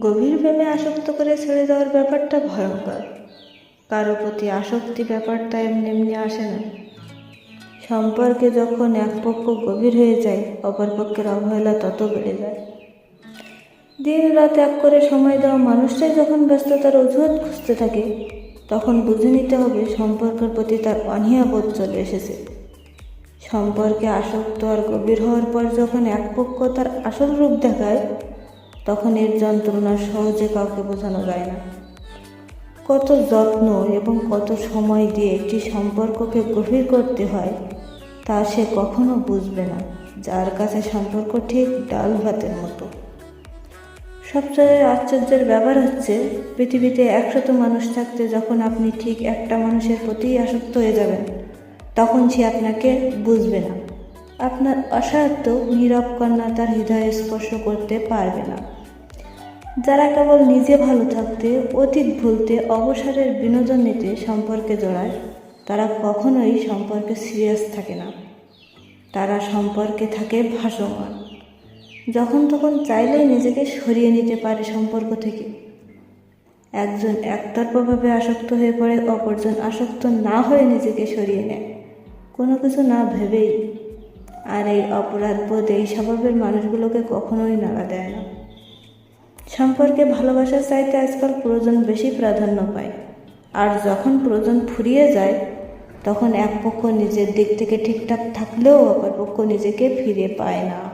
গভীর প্রেমে আসক্ত করে ছেড়ে দেওয়ার ব্যাপারটা ভয়ঙ্কর। কারও প্রতি আসক্তি ব্যাপারটা এমনি এমনি আসে না। সম্পর্কে যখন এক পক্ষ গভীর হয়ে যায়, অপর পক্ষের অবহেলা তত বেড়ে যায়। দিন রাত এক করে সময় দেওয়া মানুষটাই যখন ব্যস্ততার অজুহাত খুঁজতে থাকে, তখন বুঝে নিতে হবে সম্পর্কের প্রতি তার অনীহা বোধ চলে এসেছে। সম্পর্কে আসক্ত আর গভীর হওয়ার পর যখন এক পক্ষ তার আসল রূপ দেখায় তখন এর যন্ত্রণা সহজে কাউকে বোঝানো যায় না। কত যত্ন এবং কত সময় দিয়ে একটি সম্পর্ককে গভীর করতে হয়, তা সে কখনো বুঝবে না। যার কাছে সম্পর্ক ঠিক ডাল ভাতের মতো। সবচেয়ে আশ্চর্যের ব্যাপার হচ্ছে, পৃথিবীতে একশত মানুষ থাকতে যখন আপনি ঠিক একটা মানুষের প্রতিই আসক্ত হয়ে যাবেন, তখন সে আপনাকে বুঝবে না। আপনার অসাধ্য নীরব কন্যা তার হৃদয়ে স্পর্শ করতে পারবে না। যারা কেবল নিজে ভালো থাকতে, অতীত ভুলতে, অবসরের বিনোদন নিতে সম্পর্কে জড়ায়, তারা কখনোই সম্পর্কে সিরিয়াস থাকে না। তারা সম্পর্কে থাকে ভাসমান। যখন তখন চাইলেই নিজেকে সরিয়ে নিতে পারে সম্পর্ক থেকে। একজন একতরফাভাবে আসক্ত হয়ে পড়ে, অপরজন আসক্ত না হয়ে নিজেকে সরিয়ে নেয়। কোনো কিছু না ভেবেই আর এই অপরাধ বোধ এই স্বভাবের মানুষগুলোকে কখনোই নাড়া দেয় না। সম্পর্কে ভালোবাসার চাইতে আজকাল প্রয়োজন বেশি প্রাধান্য পায়। আর যখন প্রয়োজন ফুরিয়ে যায়, তখন এক পক্ষ নিজের দিক থেকে ঠিকঠাক থাকলেও অপর পক্ষ নিজেকে ফিরে পায় না।